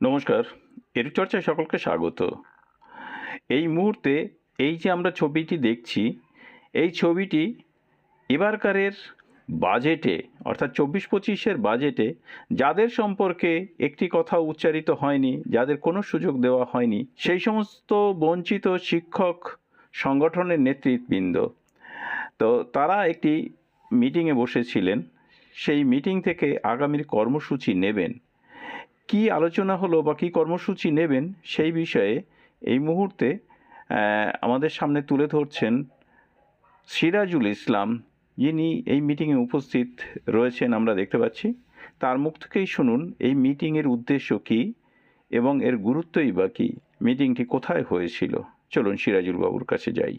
নমস্কার এর চর্চায় সকলকে স্বাগত। এই মুহূর্তে এই যে আমরা ছবিটি দেখছি, এই ছবিটি এবারকারের বাজেটে, অর্থাৎ চব্বিশ পঁচিশের বাজেটে যাদের সম্পর্কে একটি কথা উচ্চারিত হয়নি, যাদের কোনো সুযোগ দেওয়া হয়নি, সেই সমস্ত বঞ্চিত শিক্ষক সংগঠনের নেতৃবৃন্দ। তো তারা একটি মিটিংয়ে বসেছিলেন, সেই মিটিং থেকে আগামীর কর্মসূচি নেবেন। কি আলোচনা হলো বা কী কর্মসূচি নেবেন সেই বিষয়ে এই মুহূর্তে আহ, আমাদের সামনে তুলে ধরছেন সিরাজুল ইসলাম। যিনি এই মিটিংয়ে উপস্থিত রয়েছেন আমরা দেখতে পাচ্ছি। তার মুখ থেকেই শুনুন এই মিটিংয়ের উদ্দেশ্য কি এবং এর গুরুত্বই বা কি? মিটিংটি কোথায় হয়েছিল? চলুন সিরাজুল বাবুর কাছে যাই।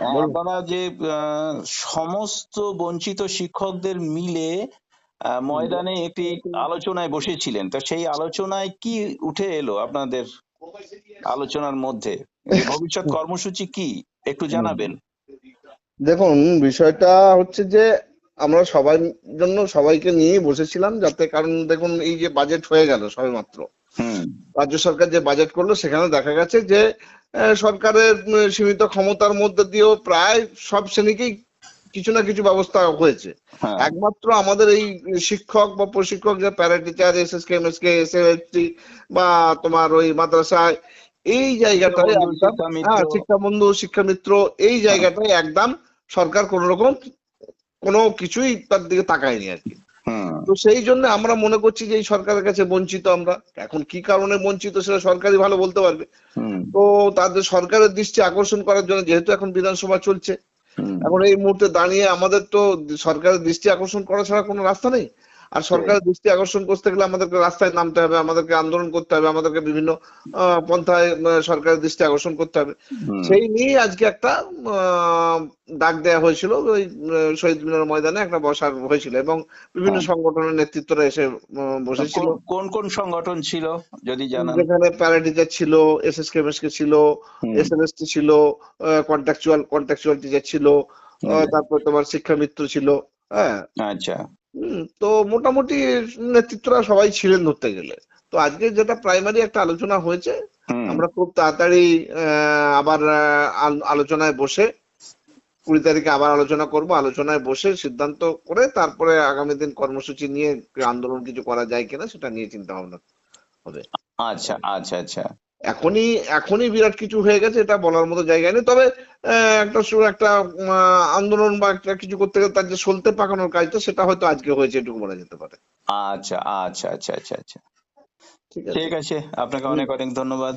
বাবু আপনারা যে আহ, সমস্ত বঞ্চিত শিক্ষকদের মিলে ময়দানে একটি আলোচনায় বসেছিলেন। তো সেই আলোচনায় কি উঠে এলো আপনাদের আলোচনার মধ্যে? ভবিষ্যৎ কর্মসূচি কি? একটু জানাবেন। দেখুন বিষয়টা হচ্ছে যে আমরা সবাই জন্য সবাইকে নিয়েই বসেছিলাম যাতে কারণ দেখুন এই যে বাজেট হয়ে গেল সবেমাত্র। হুম। রাজ্য সরকার যে বাজেট করল সেখানে দেখা গেছে যে সরকারের সীমিত ক্ষমতার মধ্যে দিয়েও প্রায় সব শ্রেণীকেই কিছু না কিছু ব্যবস্থা হয়েছে। হ্যাঁ। একমাত্র আমাদের এই শিক্ষক বা প্রশিক্ষক যে para teacher S S K M S K S বা তোমার ওই মাদ্রাসায় এই জায়গাটায়। হ্যাঁ শিক্ষাবন্ধু শিক্ষামিত্র এই জায়গাটায় একদম সরকার কোন রকম কোনো কিছুই তার দিকে তাকায়নি আর কি। তো সেই জন্য আমরা মনে করছি যে এই সরকারের কাছে বঞ্চিত আমরা। এখন কি কারণে বঞ্চিত সেটা সরকারই ভালো বলতে পারবে। হুম। তো তাদের সরকারের দৃষ্টি আকর্ষণ করার জন্য যেহেতু এখন বিধানসভা চলছে এখন এই মুহূর্তে দাঁড়িয়ে আমাদের তো সরকারের দৃষ্টি আকর্ষণ করা ছাড়া কোনো রাস্তা নেই। আর সরকারের দৃষ্টি আকর্ষণ করতে গেলে আমাদেরকে রাস্তায় নামতে হবে আমাদেরকে আন্দোলন করতে হবে আমাদেরকে বিভিন্ন পন্থায় সরকারের দৃষ্টি আকর্ষণ করতে হবে। সেই নিয়ে আজকে একটা ডাক দেয়া হয়েছিল ওই শহীদ মিনার ময়দানে একটা বসার হয়েছিল এবং বিভিন্ন হ্যাঁ। সংগঠনের নেতৃত্বরা এসে বসেছিল। কোন- কোন সংগঠন ছিল যদি জানান? যেখানে প্যারাটিচার ছিল এস এস কেমএসকে ছিল। এস এস টি ছিল কন্ট্রাকচুয়াল কন্ট্রাকচুয়াল টিচার ছিল তারপর তোমার শিক্ষামিত্র ছিল হ্যাঁ। আচ্ছা। তো মোটামুটি নেতৃত্বরা সবাই ছিলেন ধরতে গেলে। তো আজকে যেটা প্রাইমারি একটা আলোচনা হয়েছে আমরা খুব তাড়াতাড়ি আবার আলোচনায় বসে কুড়ি তারিখে আবার আলোচনা করব। আলোচনায় বসে সিদ্ধান্ত করে তারপরে আগামী দিন কর্মসূচি নিয়ে আন্দোলন কিছু করা যায় কিনা সেটা নিয়ে চিন্তা ভাবনা হবে। আচ্ছা আচ্ছা আচ্ছা। এখনই এখনই বিরাট কিছু হয়ে গেছে এটা বলার মতো জায়গা নেই। তবে আহ, একটা একটা আন্দোলন বা একটা কিছু করতে গেলে তার যে সলতে পাকানোর কাজটা সেটা হয়তো আজকে হয়েছে এটুকু বলা যেতে পারে। আচ্ছা আচ্ছা আচ্ছা আচ্ছা আচ্ছা। ঠিক আছে। ঠিক আছে আপনাকে অনেক অনেক ধন্যবাদ।